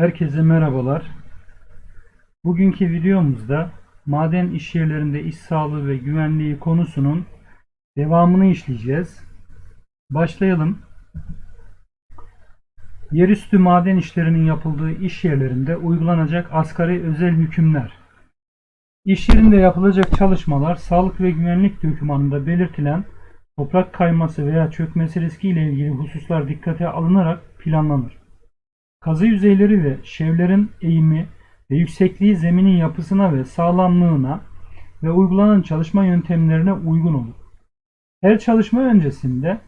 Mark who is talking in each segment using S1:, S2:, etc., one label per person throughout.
S1: Herkese merhabalar. Bugünkü videomuzda maden iş yerlerinde iş sağlığı ve güvenliği konusunun devamını işleyeceğiz. Başlayalım. Yerüstü maden işlerinin yapıldığı iş yerlerinde uygulanacak asgari özel hükümler. İş yerinde yapılacak çalışmalar sağlık ve güvenlik dokümanında belirtilen toprak kayması veya çökmesi riski ile ilgili hususlar dikkate alınarak planlanır. Kazı yüzeyleri ve şevlerin eğimi ve yüksekliği zeminin yapısına ve sağlamlığına ve uygulanan çalışma yöntemlerine uygun olur. Her çalışma öncesinde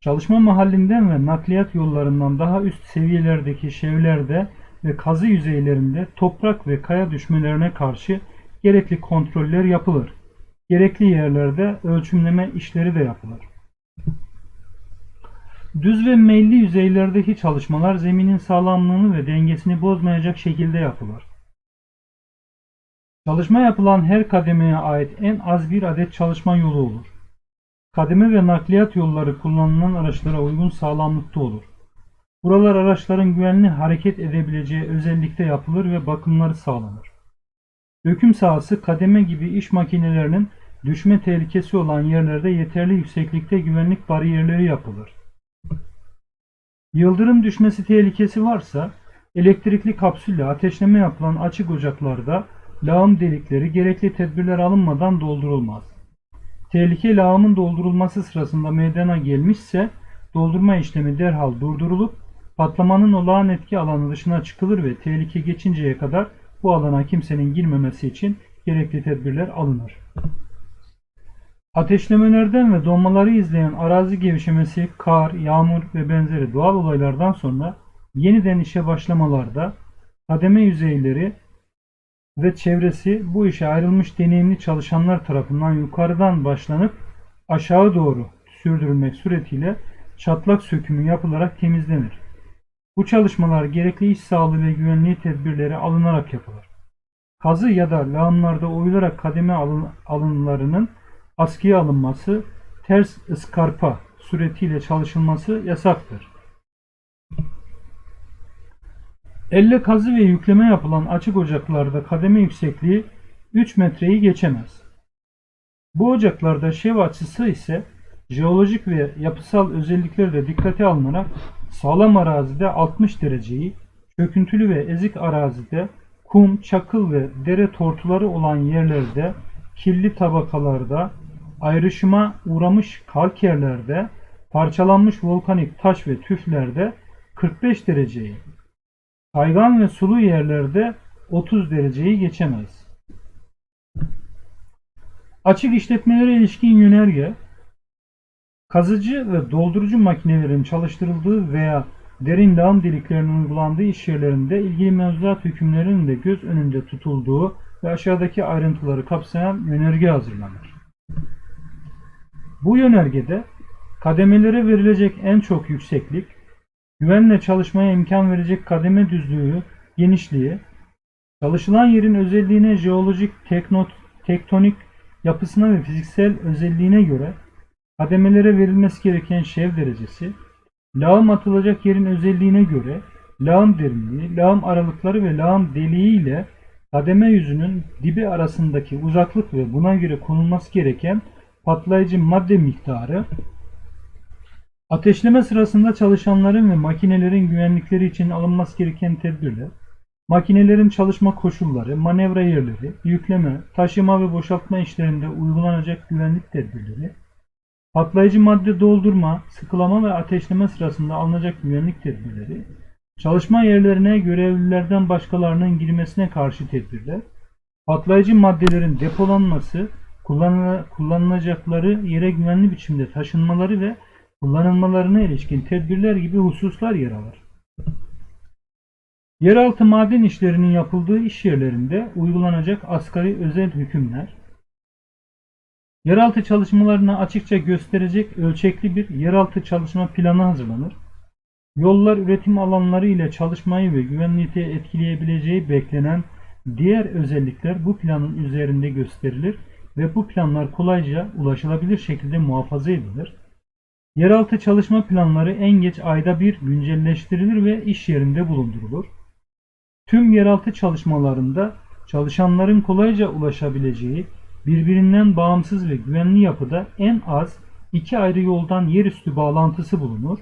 S1: çalışma mahallinden ve nakliyat yollarından daha üst seviyelerdeki şevlerde ve kazı yüzeylerinde toprak ve kaya düşmelerine karşı gerekli kontroller yapılır. Gerekli yerlerde ölçümleme işleri de yapılır. Düz ve meyilli yüzeylerdeki çalışmalar zeminin sağlamlığını ve dengesini bozmayacak şekilde yapılır. Çalışma yapılan her kademeye ait en az bir adet çalışma yolu olur. Kademe ve nakliyat yolları kullanılan araçlara uygun sağlamlıkta olur. Buralar araçların güvenli hareket edebileceği özellikte yapılır ve bakımları sağlanır. Döküm sahası kademe gibi iş makinelerinin düşme tehlikesi olan yerlerde yeterli yükseklikte güvenlik bariyerleri yapılır. Yıldırım düşmesi tehlikesi varsa elektrikli kapsülle ateşleme yapılan açık ocaklarda lağım delikleri gerekli tedbirler alınmadan doldurulmaz. Tehlike lağımın doldurulması sırasında meydana gelmişse doldurma işlemi derhal durdurulup patlamanın olağan etki alanı dışına çıkılır ve tehlike geçinceye kadar bu alana kimsenin girmemesi için gerekli tedbirler alınır. Ateşlemelerden ve donmaları izleyen arazi gevşemesi, kar, yağmur ve benzeri doğal olaylardan sonra yeniden işe başlamalarda kademe yüzeyleri ve çevresi bu işe ayrılmış deneyimli çalışanlar tarafından yukarıdan başlanıp aşağı doğru sürdürülmek suretiyle çatlak sökümü yapılarak temizlenir. Bu çalışmalar gerekli iş sağlığı ve güvenliği tedbirleri alınarak yapılır. Kazı ya da lağımlarda oyularak kademe alın, alınlarının askıya alınması, ters ıskarpa suretiyle çalışılması yasaktır. Elle kazı ve yükleme yapılan açık ocaklarda kademe yüksekliği 3 metreyi geçemez. Bu ocaklarda şev açısı ise jeolojik ve yapısal özellikleri de dikkate alınarak sağlam arazide 60 dereceyi, çöküntülü ve ezik arazide kum, çakıl ve dere tortuları olan yerlerde, kirli tabakalarda, ayrışıma uğramış kalkerlerde, parçalanmış volkanik taş ve tüflerde 45 dereceyi, kaygan ve sulu yerlerde 30 dereceyi geçemez. Açık işletmelere ilişkin yönerge, kazıcı ve doldurucu makinelerin çalıştırıldığı veya derin lağım deliklerinin uygulandığı iş yerlerinde ilgili mevzuat hükümlerinin de göz önünde tutulduğu ve aşağıdaki ayrıntıları kapsayan yönerge hazırlanır. Bu yönergede kademelere verilecek en çok yükseklik, güvenle çalışmaya imkan verecek kademe düzlüğü, genişliği, çalışılan yerin özelliğine, jeolojik, teknot, tektonik yapısına ve fiziksel özelliğine göre kademelere verilmesi gereken şev derecesi, lağım atılacak yerin özelliğine göre lağım derinliği, lağım aralıkları ve lağım deliği ile kademe yüzünün dibi arasındaki uzaklık ve buna göre konulması gereken patlayıcı madde miktarı, ateşleme sırasında çalışanların ve makinelerin güvenlikleri için alınması gereken tedbirler, makinelerin çalışma koşulları, manevra yerleri, yükleme, taşıma ve boşaltma işlerinde uygulanacak güvenlik tedbirleri, patlayıcı madde doldurma, sıkılama ve ateşleme sırasında alınacak güvenlik tedbirleri, çalışma yerlerine görevlilerden başkalarının girmesine karşı tedbirler, patlayıcı maddelerin depolanması, kullanılacakları yere güvenli biçimde taşınmaları ve kullanılmalarına ilişkin tedbirler gibi hususlar yer alır. Yeraltı maden işlerinin yapıldığı iş yerlerinde uygulanacak asgari özel hükümler, yeraltı çalışmalarını açıkça gösterecek ölçekli bir yeraltı çalışma planı hazırlanır. Yollar üretim alanları ile çalışmayı ve güvenliği etkileyebileceği beklenen diğer özellikler bu planın üzerinde gösterilir ve bu planlar kolayca ulaşılabilir şekilde muhafaza edilir. Yeraltı çalışma planları en geç ayda bir güncelleştirilir ve iş yerinde bulundurulur. Tüm yeraltı çalışmalarında çalışanların kolayca ulaşabileceği, birbirinden bağımsız ve güvenli yapıda en az iki ayrı yoldan yerüstü bağlantısı bulunur.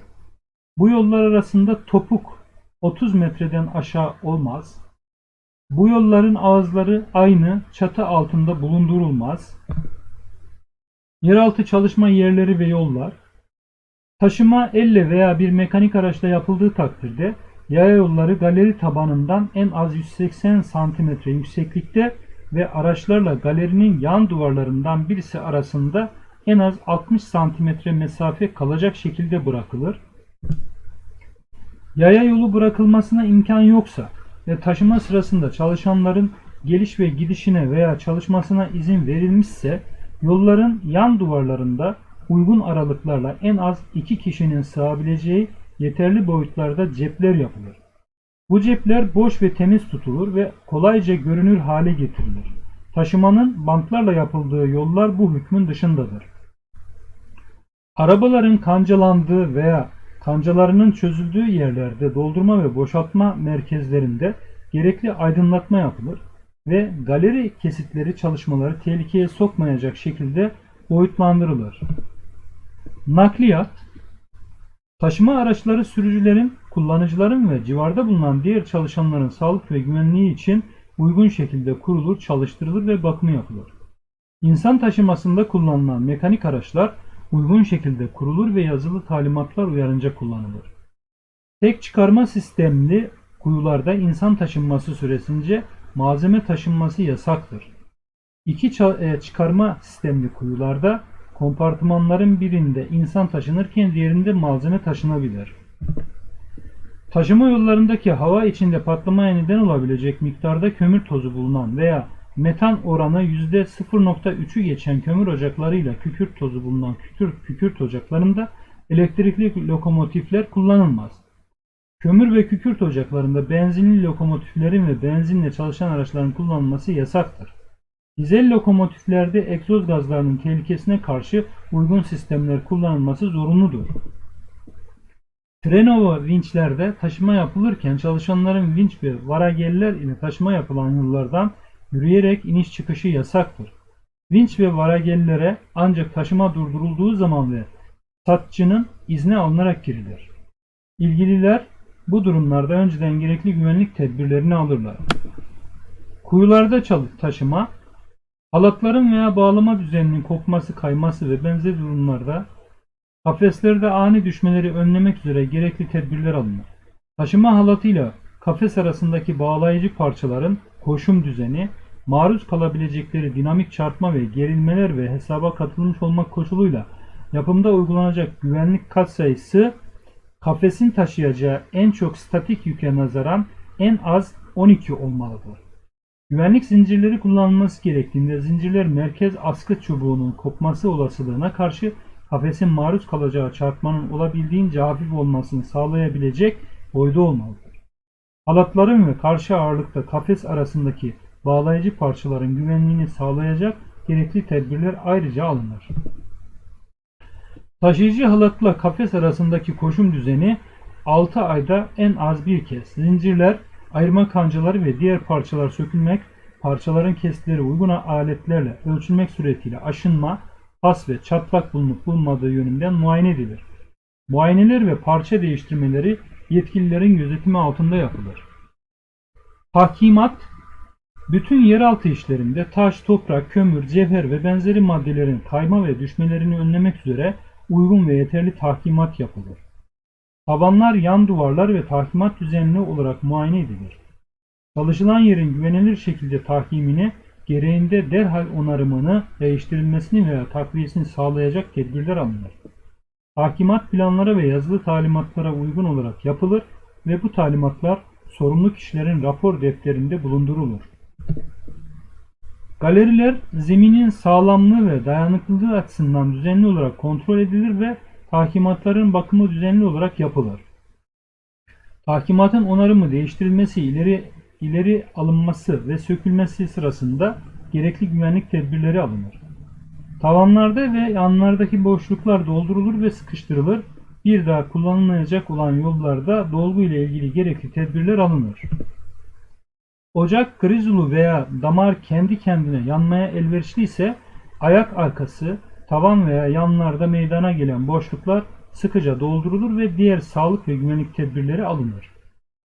S1: Bu yollar arasında topuk 30 metreden aşağı olmaz. Bu yolların ağızları aynı çatı altında bulundurulmaz. Yeraltı çalışma yerleri ve yollar. Taşıma elle veya bir mekanik araçla yapıldığı takdirde yaya yolları galeri tabanından en az 180 cm yükseklikte ve araçlarla galerinin yan duvarlarından birisi arasında en az 60 cm mesafe kalacak şekilde bırakılır. Yaya yolu bırakılmasına imkan yoksa ve taşıma sırasında çalışanların geliş ve gidişine veya çalışmasına izin verilmişse yolların yan duvarlarında uygun aralıklarla en az iki kişinin sığabileceği yeterli boyutlarda cepler yapılır. Bu cepler boş ve temiz tutulur ve kolayca görünür hale getirilir. Taşımanın bantlarla yapıldığı yollar bu hükmün dışındadır. Arabaların kancalandığı veya kancalarının çözüldüğü yerlerde doldurma ve boşaltma merkezlerinde gerekli aydınlatma yapılır ve galeri kesitleri çalışmaları tehlikeye sokmayacak şekilde boyutlandırılır. Nakliyat Taşıma araçları sürücülerin, kullanıcıların ve civarda bulunan diğer çalışanların sağlık ve güvenliği için uygun şekilde kurulur, çalıştırılır ve bakımı yapılır. İnsan taşımasında kullanılan mekanik araçlar uygun şekilde kurulur ve yazılı talimatlar uyarınca kullanılır. Tek çıkarma sistemli kuyularda insan taşınması süresince malzeme taşınması yasaktır. İki e, çıkarma sistemli kuyularda kompartımanların birinde insan taşınırken diğerinde malzeme taşınabilir. Taşıma yollarındaki hava içinde patlamaya neden olabilecek miktarda kömür tozu bulunan veya metan oranı %0.3'ü geçen kömür ocaklarıyla kükürt tozu bulunan kükürt, kükürt ocaklarında elektrikli lokomotifler kullanılmaz. Kömür ve kükürt ocaklarında benzinli lokomotiflerin ve benzinle çalışan araçların kullanılması yasaktır. Dizel lokomotiflerde egzoz gazlarının tehlikesine karşı uygun sistemler kullanılması zorunludur. Trenova vinçlerde taşıma yapılırken çalışanların vinç ve varageller ile taşıma yapılan yollardan yürüyerek iniş çıkışı yasaktır. Vinç ve varagellere ancak taşıma durdurulduğu zaman ve satçının izni alınarak girilir. İlgililer bu durumlarda önceden gerekli güvenlik tedbirlerini alırlar. Kuyularda çalı taşıma, halatların veya bağlama düzeninin kopması, kayması ve benzeri durumlarda kafeslerde ani düşmeleri önlemek üzere gerekli tedbirler alınır. Taşıma halatıyla kafes arasındaki bağlayıcı parçaların koşum düzeni, maruz kalabilecekleri dinamik çarpma ve gerilmeler ve hesaba katılmış olmak koşuluyla yapımda uygulanacak güvenlik katsayısı kafesin taşıyacağı en çok statik yüke nazaran en az 12 olmalıdır. Güvenlik zincirleri kullanılması gerektiğinde zincirler merkez askı çubuğunun kopması olasılığına karşı kafesin maruz kalacağı çarpmanın olabildiğince hafif olmasını sağlayabilecek boyda olmalıdır. Halatların ve karşı ağırlıkta kafes arasındaki bağlayıcı parçaların güvenliğini sağlayacak gerekli tedbirler ayrıca alınır. Taşıyıcı halatla kafes arasındaki koşum düzeni 6 ayda en az bir kez. Zincirler, ayırma kancaları ve diğer parçalar sökülmek, parçaların kesileri uygun aletlerle ölçülmek suretiyle aşınma, pas ve çatlak bulunup bulunmadığı yönünden muayene edilir. Muayeneler ve parça değiştirmeleri yetkililerin gözetimi altında yapılır. Tahkimat, bütün yeraltı işlerinde taş, toprak, kömür, cevher ve benzeri maddelerin kayma ve düşmelerini önlemek üzere uygun ve yeterli tahkimat yapılır. Tavanlar, yan duvarlar ve tahkimat düzenli olarak muayene edilir. Çalışılan yerin güvenilir şekilde tahkimini, gereğinde derhal onarımını, değiştirilmesini veya takviyesini sağlayacak tedbirler alınır. Tahkimat planlara ve yazılı talimatlara uygun olarak yapılır ve bu talimatlar sorumlu kişilerin rapor defterinde bulundurulur. Galeriler zeminin sağlamlığı ve dayanıklılığı açısından düzenli olarak kontrol edilir ve tahkimatların bakımı düzenli olarak yapılır. Tahkimatın onarımı, değiştirilmesi, ileri ileri alınması ve sökülmesi sırasında gerekli güvenlik tedbirleri alınır. Tavanlarda ve yanlardaki boşluklar doldurulur ve sıkıştırılır. Bir daha kullanılmayacak olan yollarda dolgu ile ilgili gerekli tedbirler alınır. Ocak grizulu veya damar kendi kendine yanmaya elverişli ise ayak arkası, tavan veya yanlarda meydana gelen boşluklar sıkıca doldurulur ve diğer sağlık ve güvenlik tedbirleri alınır.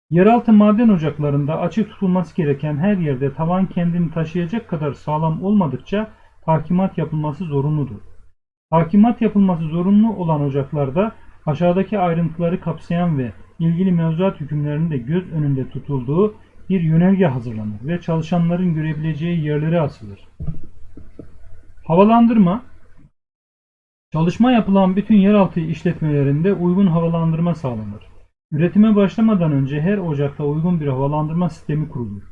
S1: Yeraltı maden ocaklarında açık tutulması gereken her yerde tavan kendini taşıyacak kadar sağlam olmadıkça takimat yapılması zorunludur. Takimat yapılması zorunlu olan ocaklarda aşağıdaki ayrıntıları kapsayan ve ilgili mevzuat hükümlerinin de göz önünde tutulduğu bir yönerge hazırlanır ve çalışanların görebileceği yerlere asılır. Havalandırma Çalışma yapılan bütün yeraltı işletmelerinde uygun havalandırma sağlanır. Üretime başlamadan önce her ocakta uygun bir havalandırma sistemi kurulur.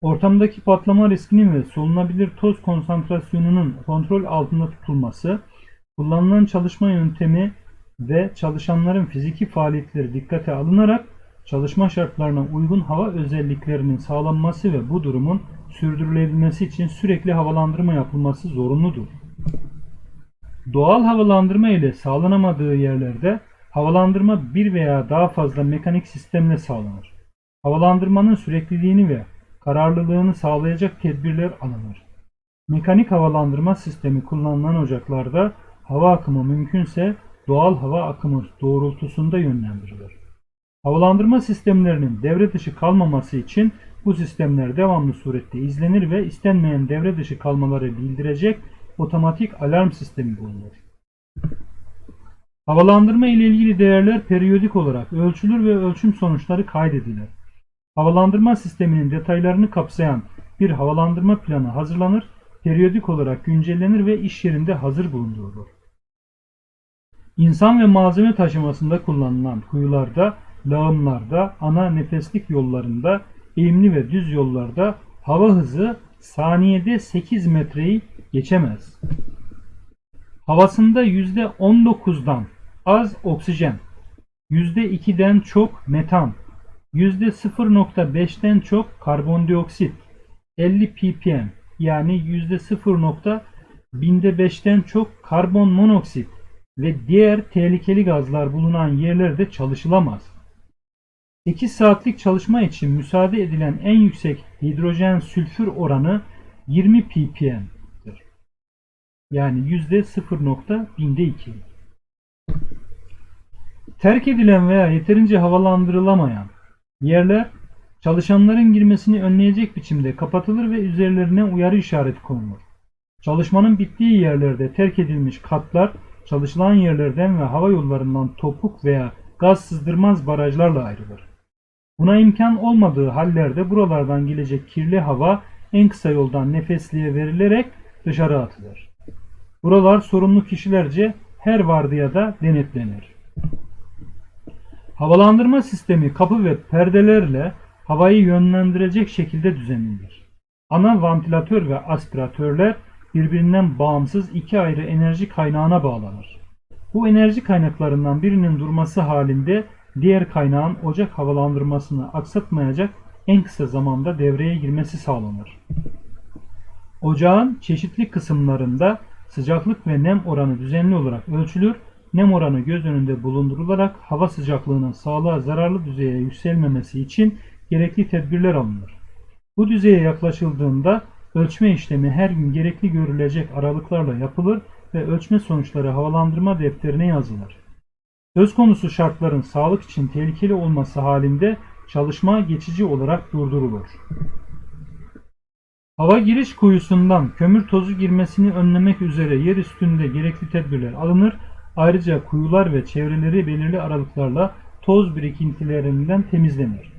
S1: Ortamdaki patlama riskinin ve solunabilir toz konsantrasyonunun kontrol altında tutulması, kullanılan çalışma yöntemi ve çalışanların fiziki faaliyetleri dikkate alınarak çalışma şartlarına uygun hava özelliklerinin sağlanması ve bu durumun sürdürülebilmesi için sürekli havalandırma yapılması zorunludur. Doğal havalandırma ile sağlanamadığı yerlerde havalandırma bir veya daha fazla mekanik sistemle sağlanır. Havalandırmanın sürekliliğini ve kararlılığını sağlayacak tedbirler alınır. Mekanik havalandırma sistemi kullanılan ocaklarda hava akımı mümkünse doğal hava akımı doğrultusunda yönlendirilir. Havalandırma sistemlerinin devre dışı kalmaması için bu sistemler devamlı surette izlenir ve istenmeyen devre dışı kalmaları bildirecek otomatik alarm sistemi bulunur. Havalandırma ile ilgili değerler periyodik olarak ölçülür ve ölçüm sonuçları kaydedilir. Havalandırma sisteminin detaylarını kapsayan bir havalandırma planı hazırlanır, periyodik olarak güncellenir ve iş yerinde hazır bulundurulur. İnsan ve malzeme taşımasında kullanılan kuyularda, lağımlarda, ana nefeslik yollarında, eğimli ve düz yollarda hava hızı saniyede 8 metreyi geçemez. Havasında %19'dan az oksijen, %2'den çok metan, %0.5'ten çok karbondioksit, 50 ppm yani %0.binde 5'ten çok karbon monoksit ve diğer tehlikeli gazlar bulunan yerlerde çalışılamaz. 8 saatlik çalışma için müsaade edilen en yüksek hidrojen sülfür oranı 20 ppm'dir. Yani %0.binde 2. Terk edilen veya yeterince havalandırılamayan yerler çalışanların girmesini önleyecek biçimde kapatılır ve üzerlerine uyarı işareti konulur. Çalışmanın bittiği yerlerde terk edilmiş katlar çalışılan yerlerden ve hava yollarından topuk veya gaz sızdırmaz barajlarla ayrılır. Buna imkan olmadığı hallerde buralardan gelecek kirli hava en kısa yoldan nefesliğe verilerek dışarı atılır. Buralar sorumlu kişilerce her vardiyada denetlenir. Havalandırma sistemi kapı ve perdelerle havayı yönlendirecek şekilde düzenlenir. Ana vantilatör ve aspiratörler birbirinden bağımsız iki ayrı enerji kaynağına bağlanır. Bu enerji kaynaklarından birinin durması halinde diğer kaynağın ocak havalandırmasını aksatmayacak en kısa zamanda devreye girmesi sağlanır. Ocağın çeşitli kısımlarında sıcaklık ve nem oranı düzenli olarak ölçülür, nem oranı göz önünde bulundurularak hava sıcaklığının sağlığa zararlı düzeye yükselmemesi için gerekli tedbirler alınır. Bu düzeye yaklaşıldığında ölçme işlemi her gün gerekli görülecek aralıklarla yapılır ve ölçme sonuçları havalandırma defterine yazılır. Söz konusu şartların sağlık için tehlikeli olması halinde çalışma geçici olarak durdurulur. Hava giriş kuyusundan kömür tozu girmesini önlemek üzere yer üstünde gerekli tedbirler alınır. Ayrıca kuyular ve çevreleri belirli aralıklarla toz birikintilerinden temizlenir.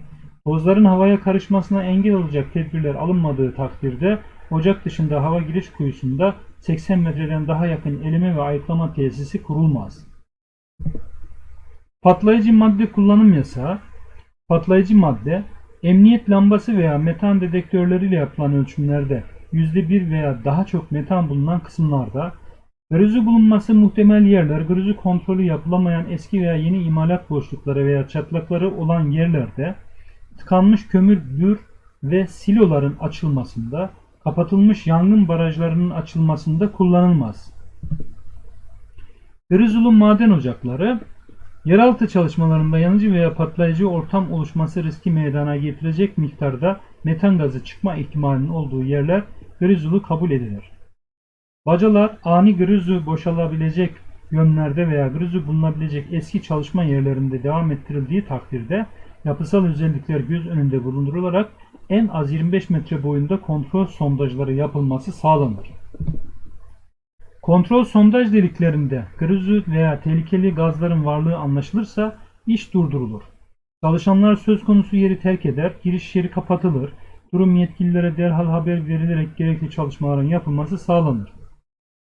S1: Tozların havaya karışmasına engel olacak tedbirler alınmadığı takdirde ocak dışında hava giriş kuyusunda 80 metreden daha yakın eleme ve ayıklama tesisi kurulmaz. Patlayıcı madde kullanım yasağı Patlayıcı madde emniyet lambası veya metan dedektörleriyle yapılan ölçümlerde %1 veya daha çok metan bulunan kısımlarda Grüzü bulunması muhtemel yerler, grüzü kontrolü yapılamayan eski veya yeni imalat boşlukları veya çatlakları olan yerlerde tıkanmış kömür bür ve siloların açılmasında, kapatılmış yangın barajlarının açılmasında kullanılmaz. Grüzülü maden ocakları Yeraltı çalışmalarında yanıcı veya patlayıcı ortam oluşması riski meydana getirecek miktarda metan gazı çıkma ihtimalinin olduğu yerler grizulu kabul edilir. Bacalar ani grizu boşalabilecek yönlerde veya grizu bulunabilecek eski çalışma yerlerinde devam ettirildiği takdirde yapısal özellikler göz önünde bulundurularak en az 25 metre boyunda kontrol sondajları yapılması sağlanır. Kontrol sondaj deliklerinde grizu veya tehlikeli gazların varlığı anlaşılırsa iş durdurulur. Çalışanlar söz konusu yeri terk eder, giriş yeri kapatılır, durum yetkililere derhal haber verilerek gerekli çalışmaların yapılması sağlanır.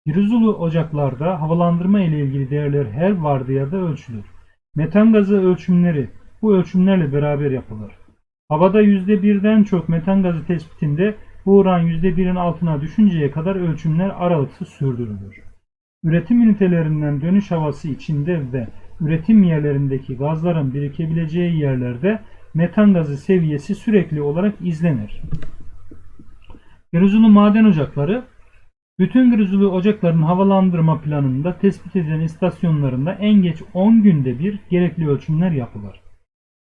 S1: Grizulu ocaklarda havalandırma ile ilgili değerler her vardiyada ölçülür. Metan gazı ölçümleri bu ölçümlerle beraber yapılır. Havada %1'den çok metan gazı tespitinde bu oran %1'in altına düşünceye kadar ölçümler aralıksız sürdürülür. Üretim ünitelerinden dönüş havası içinde ve üretim yerlerindeki gazların birikebileceği yerlerde metan gazı seviyesi sürekli olarak izlenir. Grizulu maden ocakları bütün grizulu ocakların havalandırma planında tespit edilen istasyonlarında en geç 10 günde bir gerekli ölçümler yapılır.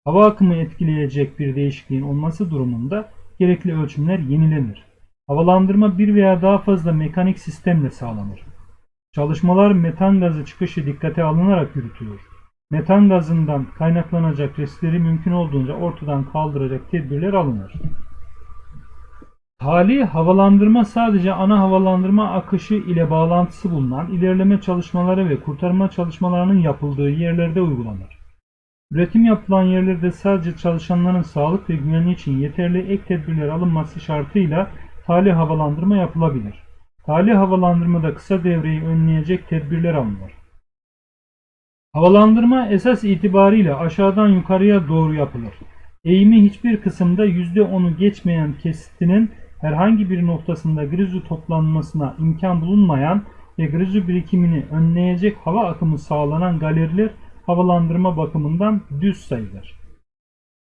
S1: Hava akımı etkileyecek bir değişikliğin olması durumunda gerekli ölçümler yenilenir. Havalandırma bir veya daha fazla mekanik sistemle sağlanır. Çalışmalar metan gazı çıkışı dikkate alınarak yürütülür. Metan gazından kaynaklanacak riskleri mümkün olduğunca ortadan kaldıracak tedbirler alınır. Tali havalandırma sadece ana havalandırma akışı ile bağlantısı bulunan ilerleme çalışmaları ve kurtarma çalışmalarının yapıldığı yerlerde uygulanır. Üretim yapılan yerlerde sadece çalışanların sağlık ve güvenliği için yeterli ek tedbirler alınması şartıyla tali havalandırma yapılabilir. Tali havalandırmada kısa devreyi önleyecek tedbirler alınır. Havalandırma esas itibariyle aşağıdan yukarıya doğru yapılır. Eğimi hiçbir kısımda %10'u geçmeyen kesitinin herhangi bir noktasında grizu toplanmasına imkan bulunmayan ve grizu birikimini önleyecek hava akımı sağlanan galeriler havalandırma bakımından düz sayılır.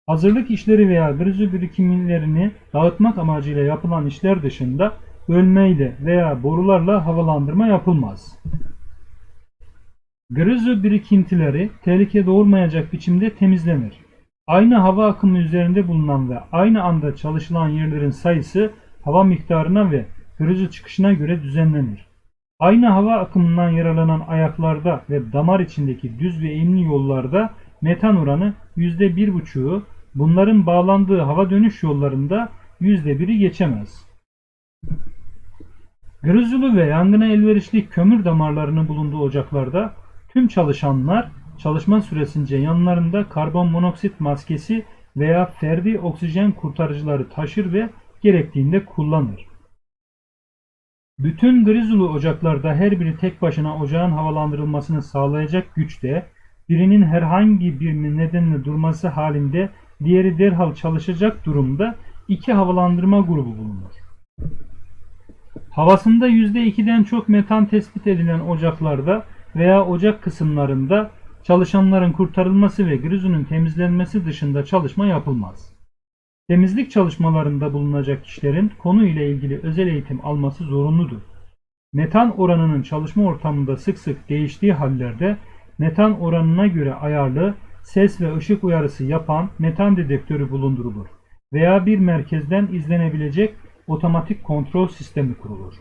S1: Hazırlık işleri veya grizu birikimlerini dağıtmak amacıyla yapılan işler dışında ölmeyle veya borularla havalandırma yapılmaz. Grizu birikintileri tehlike doğurmayacak biçimde temizlenir. Aynı hava akımı üzerinde bulunan ve aynı anda çalışılan yerlerin sayısı hava miktarına ve grizu çıkışına göre düzenlenir. Aynı hava akımından yaralanan ayaklarda ve damar içindeki düz ve eğimli yollarda metan oranı %1,5'u, bunların bağlandığı hava dönüş yollarında %1'i geçemez. Grizulu ve yangına elverişli kömür damarlarının bulunduğu ocaklarda tüm çalışanlar çalışma süresince yanlarında karbon monoksit maskesi veya ferdi oksijen kurtarıcıları taşır ve gerektiğinde kullanır. Bütün grizulu ocaklarda her biri tek başına ocağın havalandırılmasını sağlayacak güçte, birinin herhangi bir nedenle durması halinde diğeri derhal çalışacak durumda iki havalandırma grubu bulunur. Havasında %2'den çok metan tespit edilen ocaklarda veya ocak kısımlarında çalışanların kurtarılması ve grizunun temizlenmesi dışında çalışma yapılmaz. Temizlik çalışmalarında bulunacak kişilerin konu ile ilgili özel eğitim alması zorunludur. Metan oranının çalışma ortamında sık sık değiştiği hallerde metan oranına göre ayarlı ses ve ışık uyarısı yapan metan dedektörü bulundurulur veya bir merkezden izlenebilecek otomatik kontrol sistemi kurulur.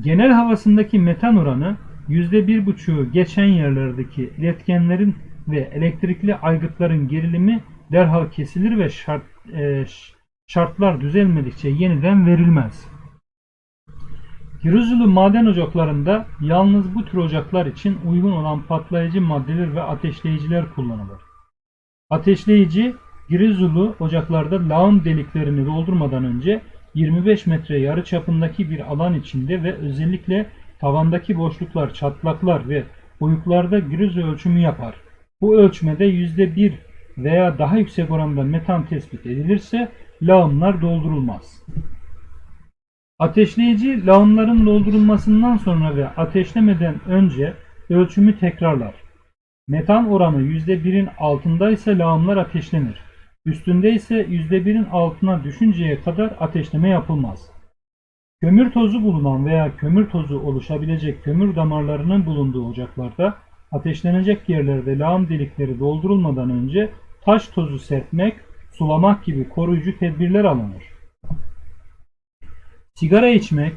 S1: Genel havasındaki metan oranı %1,5'u geçen yerlerdeki iletkenlerin ve elektrikli aygıtların gerilimi derhal kesilir ve şart, e, şartlar düzelmedikçe yeniden verilmez. Hiruzulu maden ocaklarında yalnız bu tür ocaklar için uygun olan patlayıcı maddeler ve ateşleyiciler kullanılır. Ateşleyici Girizulu ocaklarda lağım deliklerini doldurmadan önce 25 metre yarı çapındaki bir alan içinde ve özellikle tavandaki boşluklar, çatlaklar ve oyuklarda giriz ölçümü yapar. Bu ölçmede %1 veya daha yüksek oranda metan tespit edilirse lağımlar doldurulmaz. Ateşleyici lağımların doldurulmasından sonra ve ateşlemeden önce ölçümü tekrarlar. Metan oranı %1'in altındaysa lağımlar ateşlenir. Üstünde ise %1'in altına düşünceye kadar ateşleme yapılmaz. Kömür tozu bulunan veya kömür tozu oluşabilecek kömür damarlarının bulunduğu ocaklarda ateşlenecek yerlerde lağım delikleri doldurulmadan önce taş tozu serpmek sulamak gibi koruyucu tedbirler alınır. Sigara içmek,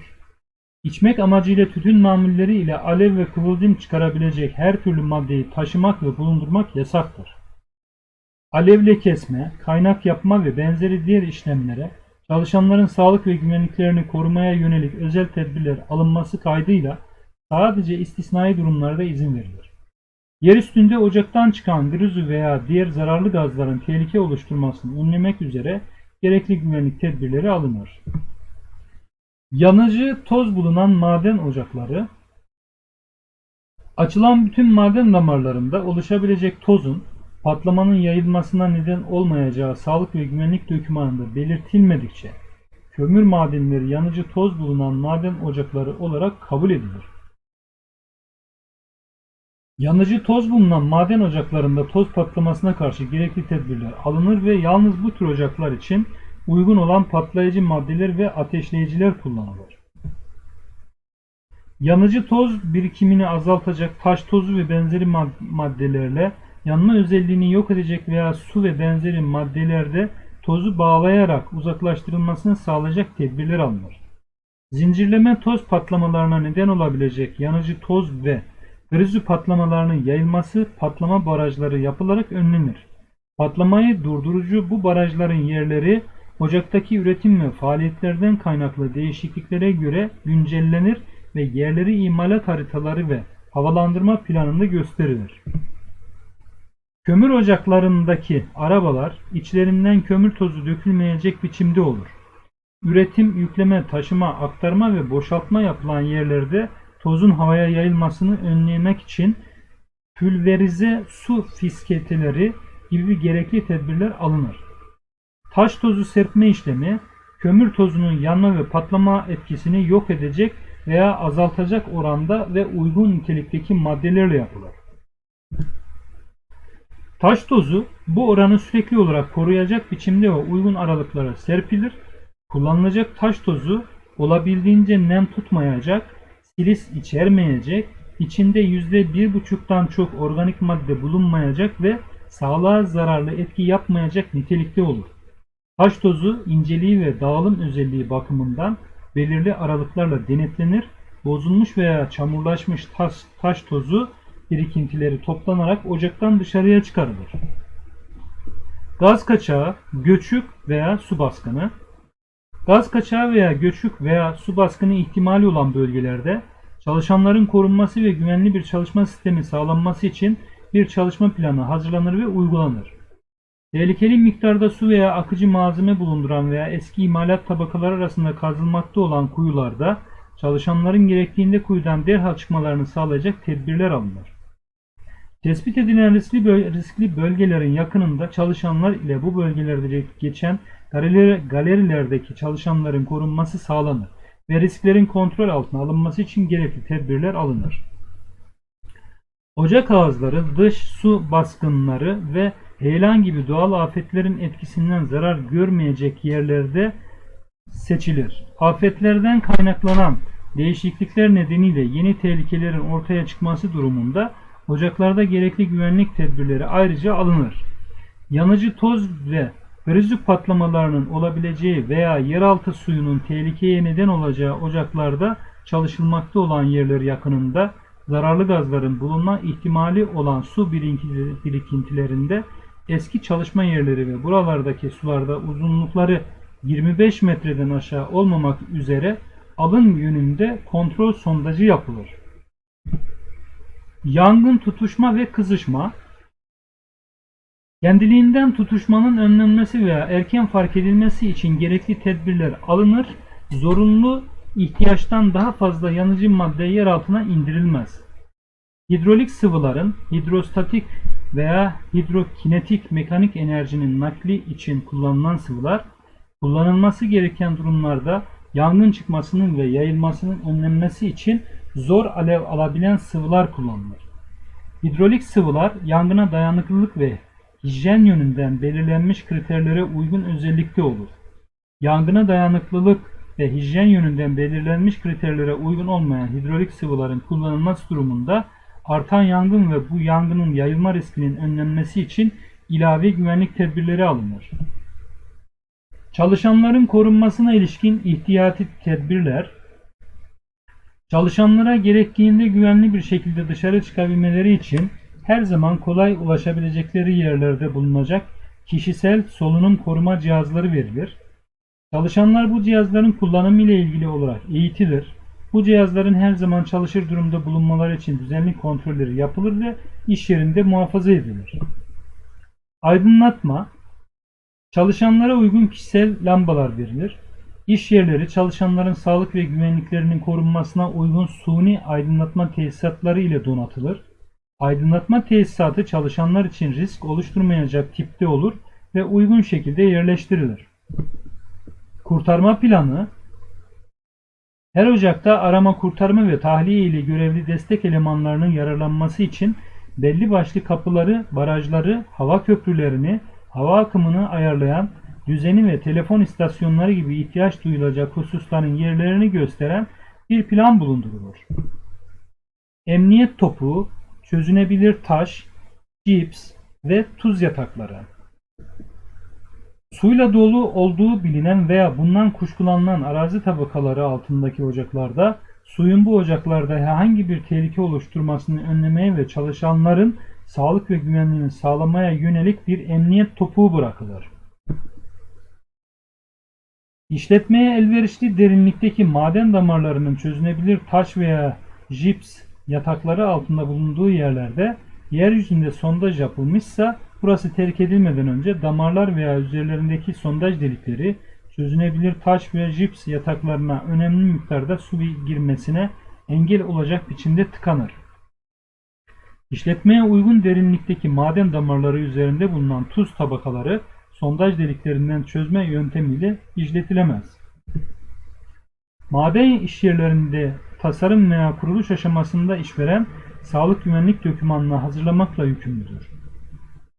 S1: içmek amacıyla tütün mamulleri ile alev ve kıvılcım çıkarabilecek her türlü maddeyi taşımak ve bulundurmak yasaktır. Alevle kesme, kaynak yapma ve benzeri diğer işlemlere çalışanların sağlık ve güvenliklerini korumaya yönelik özel tedbirler alınması kaydıyla sadece istisnai durumlarda izin verilir. Yer üstünde ocaktan çıkan virüzü veya diğer zararlı gazların tehlike oluşturmasını önlemek üzere gerekli güvenlik tedbirleri alınır. Yanıcı toz bulunan maden ocakları açılan bütün maden damarlarında oluşabilecek tozun patlamanın yayılmasına neden olmayacağı sağlık ve güvenlik dokümanında belirtilmedikçe kömür madenleri yanıcı toz bulunan maden ocakları olarak kabul edilir. Yanıcı toz bulunan maden ocaklarında toz patlamasına karşı gerekli tedbirler alınır ve yalnız bu tür ocaklar için uygun olan patlayıcı maddeler ve ateşleyiciler kullanılır. Yanıcı toz birikimini azaltacak taş tozu ve benzeri mad- maddelerle yanma özelliğini yok edecek veya su ve benzeri maddelerde tozu bağlayarak uzaklaştırılmasını sağlayacak tedbirler alınır. Zincirleme toz patlamalarına neden olabilecek yanıcı toz ve Grizu patlamalarının yayılması patlama barajları yapılarak önlenir. Patlamayı durdurucu bu barajların yerleri ocaktaki üretim ve faaliyetlerden kaynaklı değişikliklere göre güncellenir ve yerleri imalat haritaları ve havalandırma planında gösterilir. Kömür ocaklarındaki arabalar içlerinden kömür tozu dökülmeyecek biçimde olur. Üretim, yükleme, taşıma, aktarma ve boşaltma yapılan yerlerde tozun havaya yayılmasını önlemek için pülverize su fisketeleri gibi gerekli tedbirler alınır. Taş tozu serpme işlemi, kömür tozunun yanma ve patlama etkisini yok edecek veya azaltacak oranda ve uygun nitelikteki maddelerle yapılır. Taş tozu bu oranı sürekli olarak koruyacak biçimde ve uygun aralıklara serpilir. Kullanılacak taş tozu olabildiğince nem tutmayacak, silis içermeyecek, içinde %1,5'tan çok organik madde bulunmayacak ve sağlığa zararlı etki yapmayacak nitelikte olur. Taş tozu inceliği ve dağılım özelliği bakımından belirli aralıklarla denetlenir. Bozulmuş veya çamurlaşmış taş, taş tozu birikintileri toplanarak ocaktan dışarıya çıkarılır. Gaz kaçağı, göçük veya su baskını Gaz kaçağı veya göçük veya su baskını ihtimali olan bölgelerde çalışanların korunması ve güvenli bir çalışma sistemi sağlanması için bir çalışma planı hazırlanır ve uygulanır. Tehlikeli miktarda su veya akıcı malzeme bulunduran veya eski imalat tabakaları arasında kazılmakta olan kuyularda çalışanların gerektiğinde kuyudan derhal çıkmalarını sağlayacak tedbirler alınır. Tespit edilen riskli, böl riskli bölgelerin yakınında çalışanlar ile bu bölgelerde geçen galerilerdeki çalışanların korunması sağlanır ve risklerin kontrol altına alınması için gerekli tedbirler alınır. Ocak ağızları, dış su baskınları ve heyelan gibi doğal afetlerin etkisinden zarar görmeyecek yerlerde seçilir. Afetlerden kaynaklanan değişiklikler nedeniyle yeni tehlikelerin ortaya çıkması durumunda ocaklarda gerekli güvenlik tedbirleri ayrıca alınır. Yanıcı toz ve Grizük patlamalarının olabileceği veya yeraltı suyunun tehlikeye neden olacağı ocaklarda çalışılmakta olan yerler yakınında zararlı gazların bulunma ihtimali olan su birikintilerinde eski çalışma yerleri ve buralardaki sularda uzunlukları 25 metreden aşağı olmamak üzere alın yönünde kontrol sondajı yapılır. Yangın tutuşma ve kızışma Kendiliğinden tutuşmanın önlenmesi veya erken fark edilmesi için gerekli tedbirler alınır, zorunlu ihtiyaçtan daha fazla yanıcı madde yer altına indirilmez. Hidrolik sıvıların hidrostatik veya hidrokinetik mekanik enerjinin nakli için kullanılan sıvılar, kullanılması gereken durumlarda yangın çıkmasının ve yayılmasının önlenmesi için zor alev alabilen sıvılar kullanılır. Hidrolik sıvılar yangına dayanıklılık ve hijyen yönünden belirlenmiş kriterlere uygun özellikte olur. Yangına dayanıklılık ve hijyen yönünden belirlenmiş kriterlere uygun olmayan hidrolik sıvıların kullanılması durumunda artan yangın ve bu yangının yayılma riskinin önlenmesi için ilave güvenlik tedbirleri alınır. Çalışanların korunmasına ilişkin ihtiyati tedbirler, çalışanlara gerektiğinde güvenli bir şekilde dışarı çıkabilmeleri için her zaman kolay ulaşabilecekleri yerlerde bulunacak kişisel solunum koruma cihazları verilir. Çalışanlar bu cihazların kullanımı ile ilgili olarak eğitilir. Bu cihazların her zaman çalışır durumda bulunmaları için düzenli kontrolleri yapılır ve iş yerinde muhafaza edilir. Aydınlatma Çalışanlara uygun kişisel lambalar verilir. İş yerleri çalışanların sağlık ve güvenliklerinin korunmasına uygun suni aydınlatma tesisatları ile donatılır. Aydınlatma tesisatı çalışanlar için risk oluşturmayacak tipte olur ve uygun şekilde yerleştirilir. Kurtarma planı her ocakta arama kurtarma ve tahliye ile görevli destek elemanlarının yararlanması için belli başlı kapıları, barajları, hava köprülerini, hava akımını ayarlayan düzeni ve telefon istasyonları gibi ihtiyaç duyulacak hususların yerlerini gösteren bir plan bulundurulur. Emniyet topuğu, çözünebilir taş, cips ve tuz yatakları. Suyla dolu olduğu bilinen veya bundan kuşkulanılan arazi tabakaları altındaki ocaklarda suyun bu ocaklarda herhangi bir tehlike oluşturmasını önlemeye ve çalışanların sağlık ve güvenliğini sağlamaya yönelik bir emniyet topuğu bırakılır. İşletmeye elverişli derinlikteki maden damarlarının çözünebilir taş veya jips yatakları altında bulunduğu yerlerde yeryüzünde sondaj yapılmışsa burası terk edilmeden önce damarlar veya üzerlerindeki sondaj delikleri çözünebilir taş veya jips yataklarına önemli miktarda su girmesine engel olacak biçimde tıkanır. İşletmeye uygun derinlikteki maden damarları üzerinde bulunan tuz tabakaları sondaj deliklerinden çözme yöntemiyle işletilemez. Maden işyerlerinde tasarım veya kuruluş aşamasında işveren sağlık güvenlik dokümanını hazırlamakla yükümlüdür.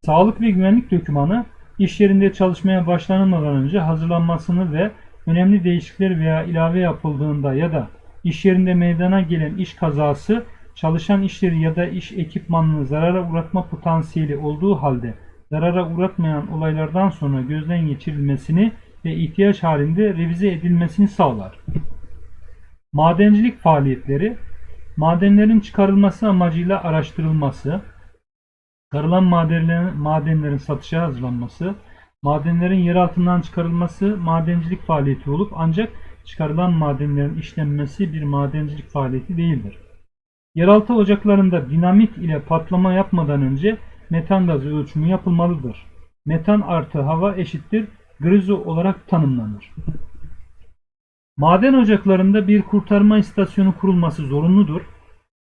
S1: Sağlık ve güvenlik dokümanı iş yerinde çalışmaya başlanmadan önce hazırlanmasını ve önemli değişiklikler veya ilave yapıldığında ya da iş yerinde meydana gelen iş kazası çalışan işleri ya da iş ekipmanını zarara uğratma potansiyeli olduğu halde zarara uğratmayan olaylardan sonra gözden geçirilmesini ve ihtiyaç halinde revize edilmesini sağlar. Madencilik faaliyetleri, madenlerin çıkarılması amacıyla araştırılması, çıkarılan madenlerin, madenlerin satışa hazırlanması, madenlerin yer altından çıkarılması madencilik faaliyeti olup ancak çıkarılan madenlerin işlenmesi bir madencilik faaliyeti değildir. Yeraltı ocaklarında dinamit ile patlama yapmadan önce metan gazı ölçümü yapılmalıdır. Metan artı hava eşittir grizo olarak tanımlanır. Maden ocaklarında bir kurtarma istasyonu kurulması zorunludur.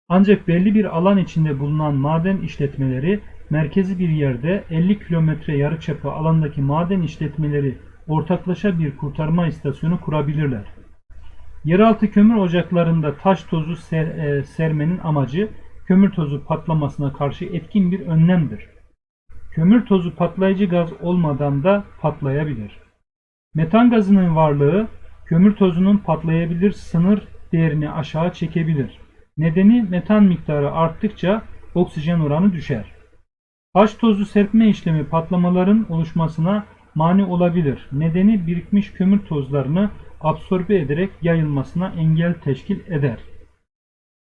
S1: Ancak belli bir alan içinde bulunan maden işletmeleri merkezi bir yerde 50 kilometre yarıçapı alandaki maden işletmeleri ortaklaşa bir kurtarma istasyonu kurabilirler. Yeraltı kömür ocaklarında taş tozu ser, e, sermenin amacı kömür tozu patlamasına karşı etkin bir önlemdir. Kömür tozu patlayıcı gaz olmadan da patlayabilir. Metan gazının varlığı kömür tozunun patlayabilir sınır değerini aşağı çekebilir. Nedeni metan miktarı arttıkça oksijen oranı düşer. Taş tozu serpme işlemi patlamaların oluşmasına mani olabilir. Nedeni birikmiş kömür tozlarını absorbe ederek yayılmasına engel teşkil eder.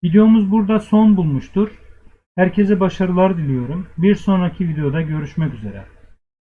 S1: Videomuz burada son bulmuştur. Herkese başarılar diliyorum. Bir sonraki videoda görüşmek üzere.